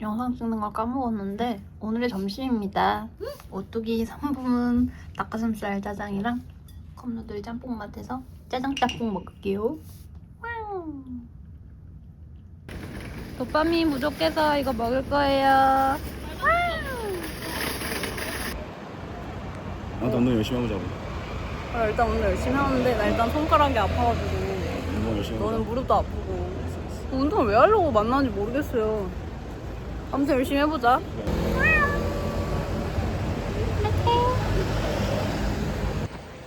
영상 찍는 걸 까먹었는데 오늘의 점심입니다. 오뚜기 3분은 닭가슴살 짜장이랑 컵누들이 짬뽕 맛해서 짜장 짬뽕 먹을게요. 도파민 부족해서 이거 먹을 거예요. 나도 운동 열심히 해보자고. 아, 일단 오늘 열심히 하는데 나 일단 손가락이 아파가지고 운동 열심히 해보자. 너는 무릎도 아프고 운동을 왜 하려고 만나는지 모르겠어요 아무튼 열심히 해보자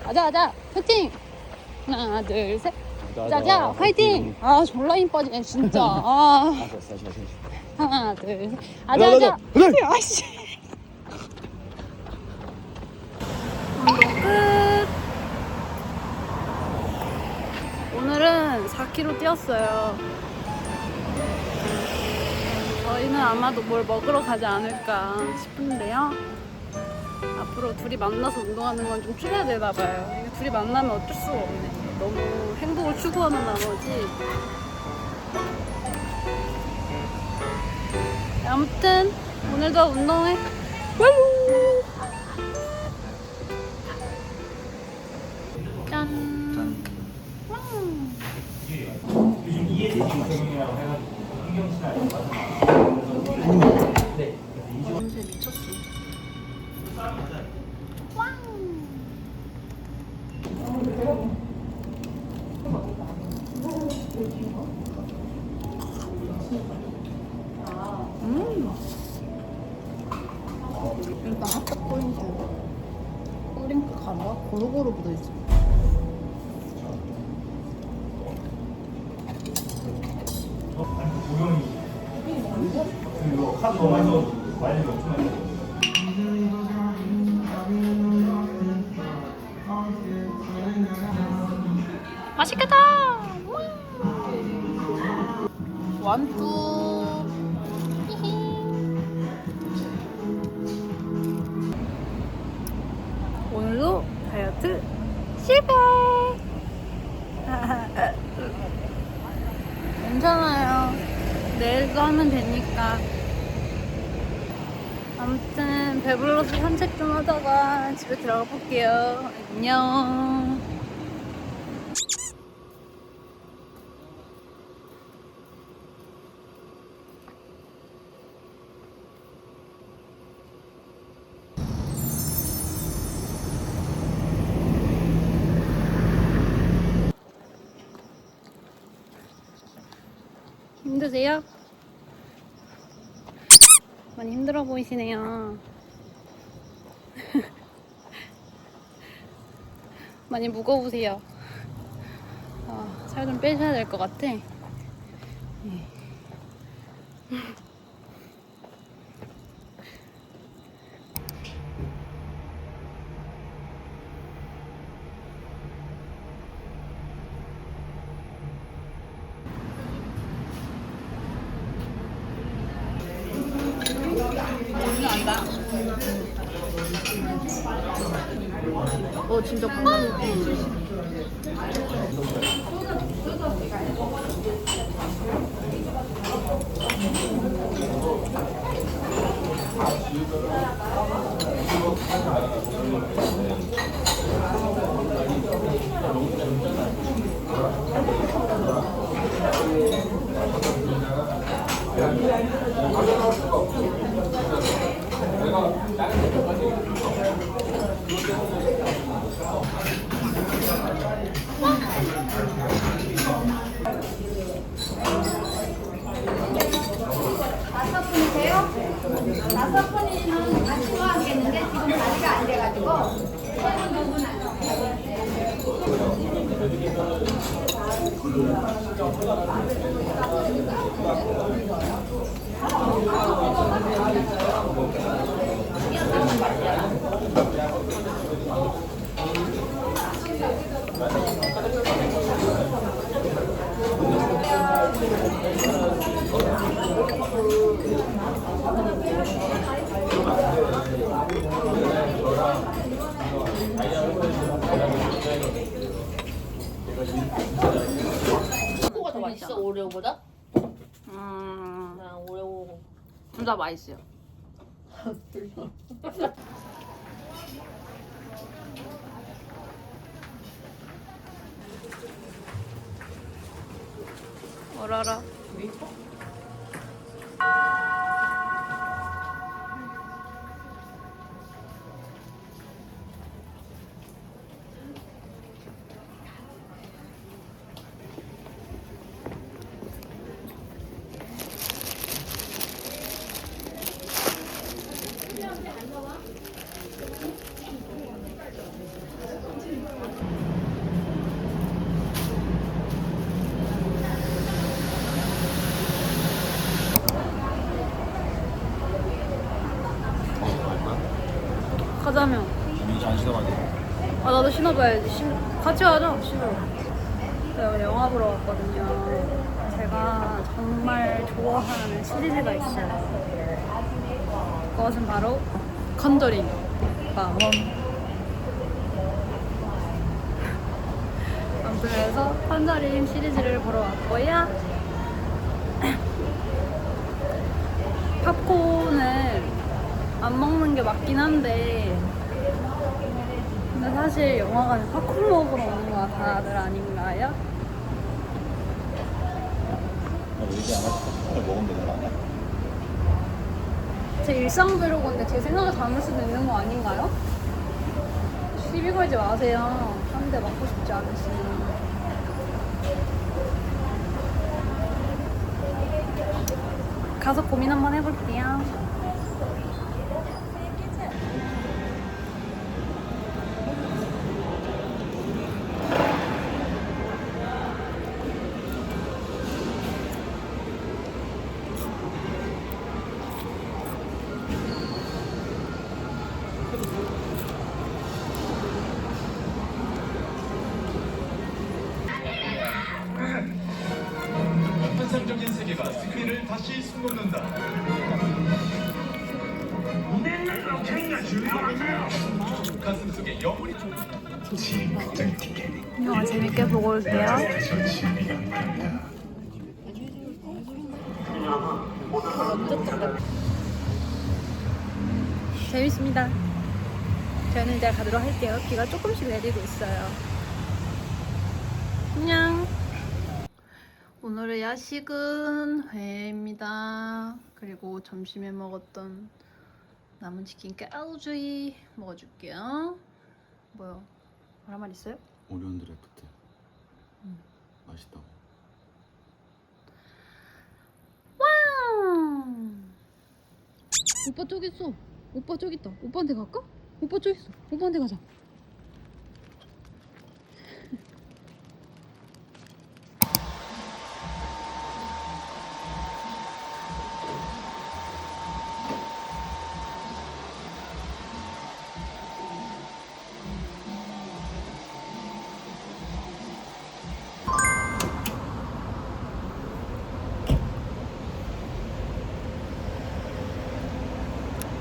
가자 가자 파이팅! 하나 둘 셋. 자자 파이팅! 아 졸라 힘 빠지네 진짜. 아 알았어, 다시 다시. 하나 둘 셋. 가자, 아자 아자. 가자. 아씨. 운동 끝 오늘은 4km 뛰었어요 저희는 아마도 뭘 먹으러 가지 않을까 싶은데요. 앞으로 둘이 만나서 운동하는 건 좀 줄여야 되나 봐요. 둘이 만나면 어쩔 수가 없네. 너무 행복을 추구하는 나머지. 아무튼 오늘도 운동해 와요 짠. 냄새 미쳤어. 일단 핫떡 포인트. 뿌링크 가루가 고루고루 묻어있어. 맛있겠다. 배불러서 산책 좀 하다가 집에 들어가 볼게요. 안녕. 힘드세요? 많이 힘들어 보이시네요. 많이 무거우세요. 아, 살 좀 빼셔야 될 것 같아. 예. 어 진짜 콩나물. 안 돼가지고 근데 다 맛있어요. 어라라. 가자면. 민지 안 신어가지고. 아 나도 신어봐야지. 신... 같이 가자. 신어. 제가 영화 보러 왔거든요. 제가 정말 좋아하는 시리즈가 있어요. 그것은 바로 컨저링 마원. 아무튼 그래서 컨저링 시리즈를 보러 왔고요. 팝콘을 안 먹는 게 맞긴 한데 근데 사실 영화관에 팝콘 먹으러 오는 거 다들 아닌가요? 나 얘기 안 하고 팝콘을 먹으면 되는 거 아니야? 제 일상 브이로그인데 제 생각을 담을 수도 있는 거 아닌가요? 시비 걸지 마세요. 한 대 맞고 싶지 않으시면. 가서 고민 한번 해볼게요. 다시 숨놓는다. 가슴 속에 영혼이 영화 재밌게 보고 올게요. 재밌습니다. 저는 이제 가도록 할게요. 비가 조금씩 내리고 있어요. 안녕. 오늘의 야식은 회입니다. 그리고 점심에 먹었던 남은 치킨 까우주이 먹어줄게요. 뭐요? 말한 말 있어요? 오리온 드래프트. 맛있다고. 오빠 저기 있어. 오빠 저기 있다. 오빠한테 갈까? 오빠 저기 있어. 오빠한테 가자.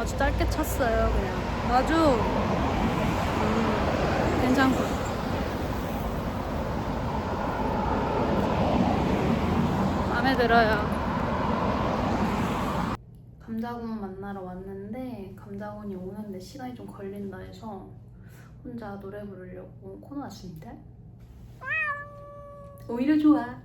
아주 짧게 쳤어요, 그냥. 아주 음, 괜찮고. 마음에 들어요. 감자군 만나러 왔는데 감자군이 오는데 시간이 좀 걸린다 해서 혼자 노래 부르려고 코너 왔습니다. 오히려 좋아.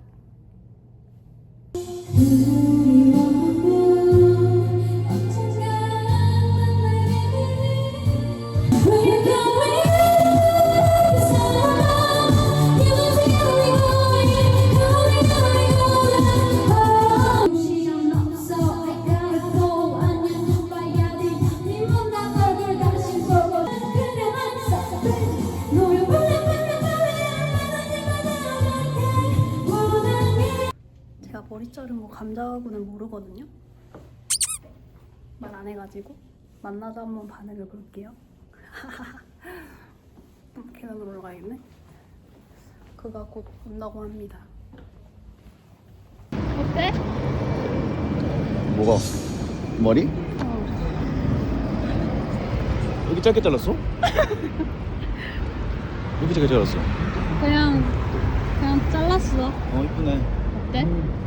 자른 거 감자군을 모르거든요. 말 안 해가지고 만나서 한번 반응을 볼게요. 음, 계단으로 올라가야겠네. 그가 곧 온다고 합니다. 어때? 뭐가? 머리? 어. 여기 짧게 잘랐어? 여기 짧게 잘랐어. 그냥 그냥 잘랐어. 어 이쁘네. 어때? 잘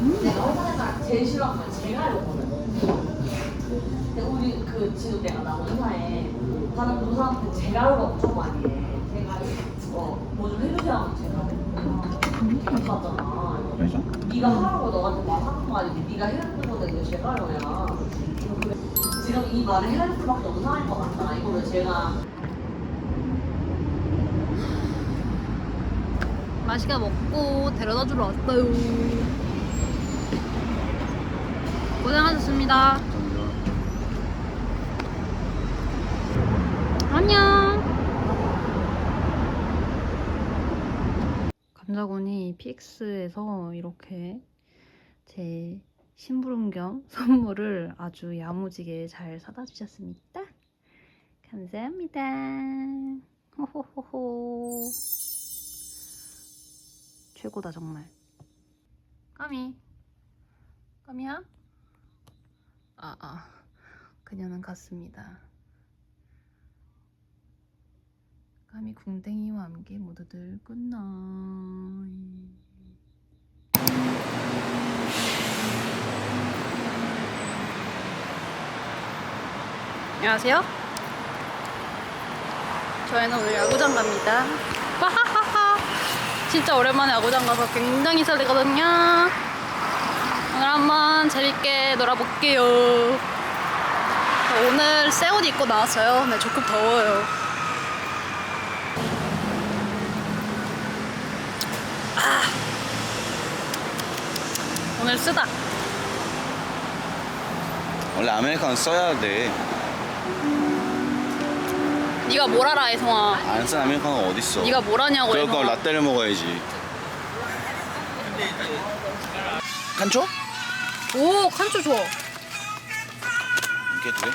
내가 회사에서 제일 싫어하는 건 제가 이거거든. 근데 우리 그 지금 내가 나온 회사에 다른 부사한테 제가요가 엄청 많이 해. 제가 어뭐 좀 해주세요 하면 제가 맞잖아. 왜죠? 네가 하라고 너한테 말하는 거 아니고 네가 해야 되는 건데 왜 제가요야. 지금 이 말을 해야 될 수밖에 없는 상황인 것 같다. 이거를 제가 맛있게 먹고 데려다 주러 왔어요. 고생하셨습니다. 안녕. 감자군이 PX에서 이렇게 제 심부름 겸 선물을 아주 야무지게 잘 사다 주셨습니다. 감사합니다. 호호호호. 최고다 정말. 까미. 까미야? 아, 아. 그녀는 갔습니다. 까미 궁뎅이와 함께 모두들 굿나잇. 안녕하세요. 저희는 오늘 야구장 갑니다. 와하하하. 진짜 오랜만에 야구장 가서 굉장히 설레거든요. 오늘 한번 재밌게 놀아볼게요. 오늘 새 옷 입고 나왔어요. 근데 조금 더워요. 아. 오늘 쓰다. 원래 아메리카노 써야 돼. 네가 뭘 알아, 혜성아. 안 쓴 아메리카노 어딨어? 네가 뭘 하냐고, 그럴 혜성아. 라떼를 먹어야지. 칸초? 오, 칸초 좋아. 이렇게 두 개?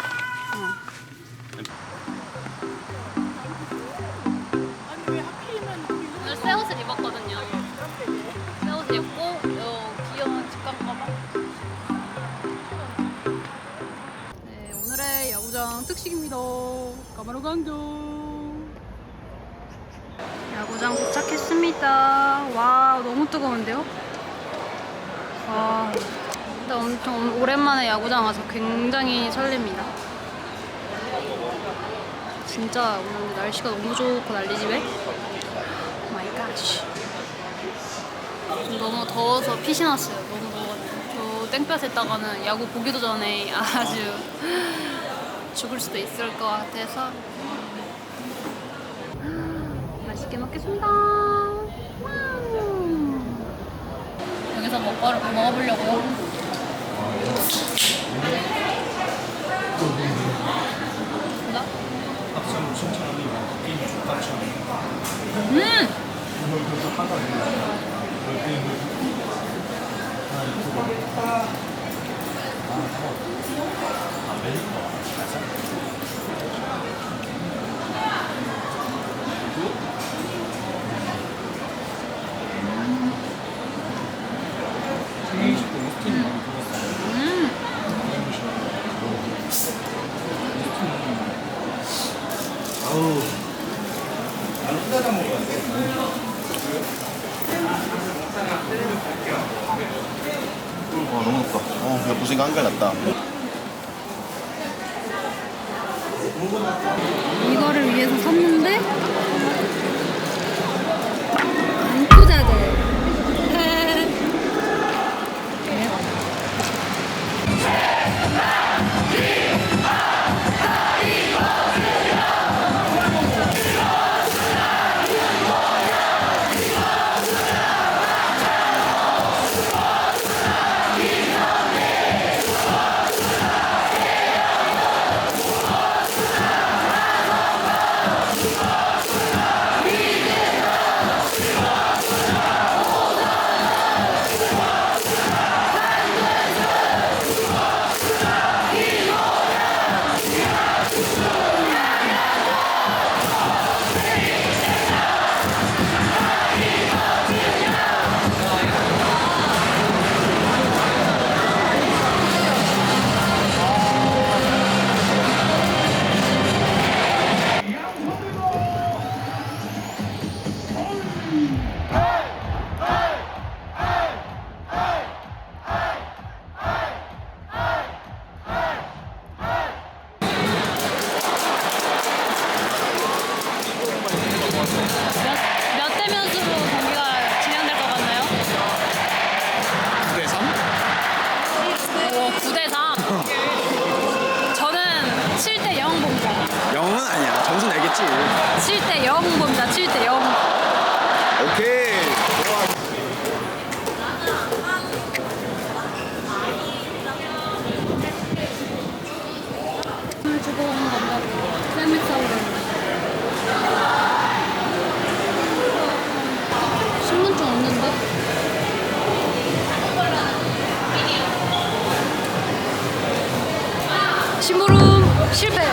오늘 새 옷을 입었거든요. 새 옷을 입고 요 귀여운 직관 가방. 네, 오늘의 야구장 특식입니다. 까마로 강정. 야구장 도착했습니다. 와, 너무 뜨거운데요? 와, 근데 엄청 오랜만에 야구장 와서 굉장히 설렙니다. 진짜 오늘 날씨가 너무 좋고 난리지 왜? 마이 갓. 좀 너무 더워서 핏이 났어요. 너무 더워가지고. 저 땡볕에다가는 야구 보기도 전에 아주 죽을 수도 있을 것 같아서 맛있게 먹겠습니다. 와우. 여기서 먹방을 먹어보려고요. 나? 음! 음! 와 너무 덥다. 한결 났다. Şimurul Şirbe.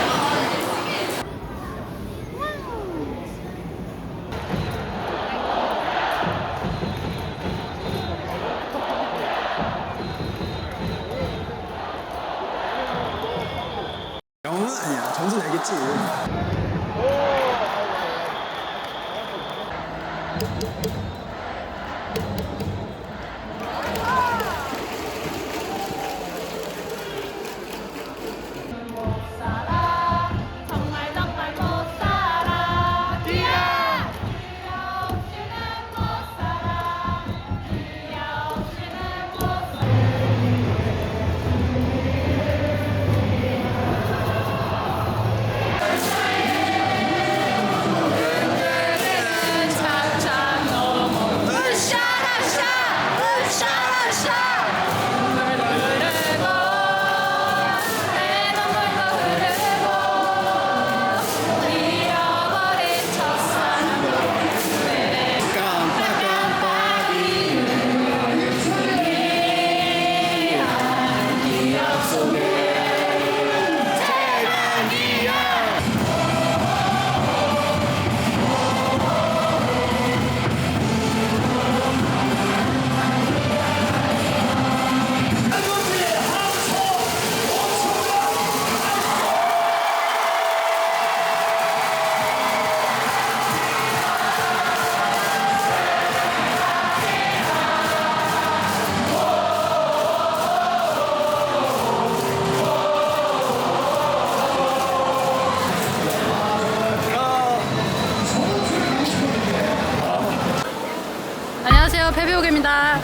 패배요괴입니다.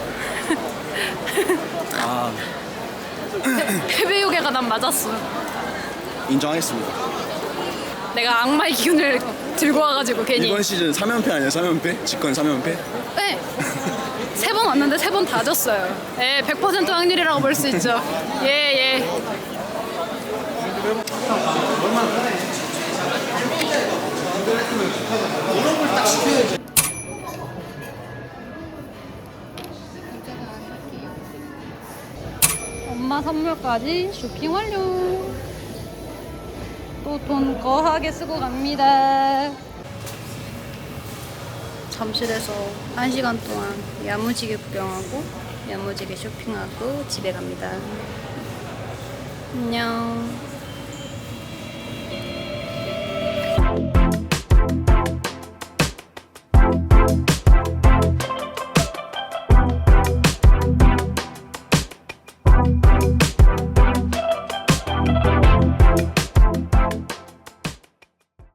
아, 패배요괴가 난 맞았어. 인정하겠습니다. 내가 악마의 기운을 들고 와가지고 괜히. 이번 시즌 3연패 아니야? 3연패? 직권 3연패? 네. 세 번 왔는데 세 번 다 졌어요. 예, 100% 확률이라고 볼 수 있죠. 예, 예. 엄마 선물까지 쇼핑 완료. 또 돈 거하게 쓰고 갑니다. 잠실에서 1시간 동안 야무지게 구경하고 야무지게 쇼핑하고 집에 갑니다. 안녕.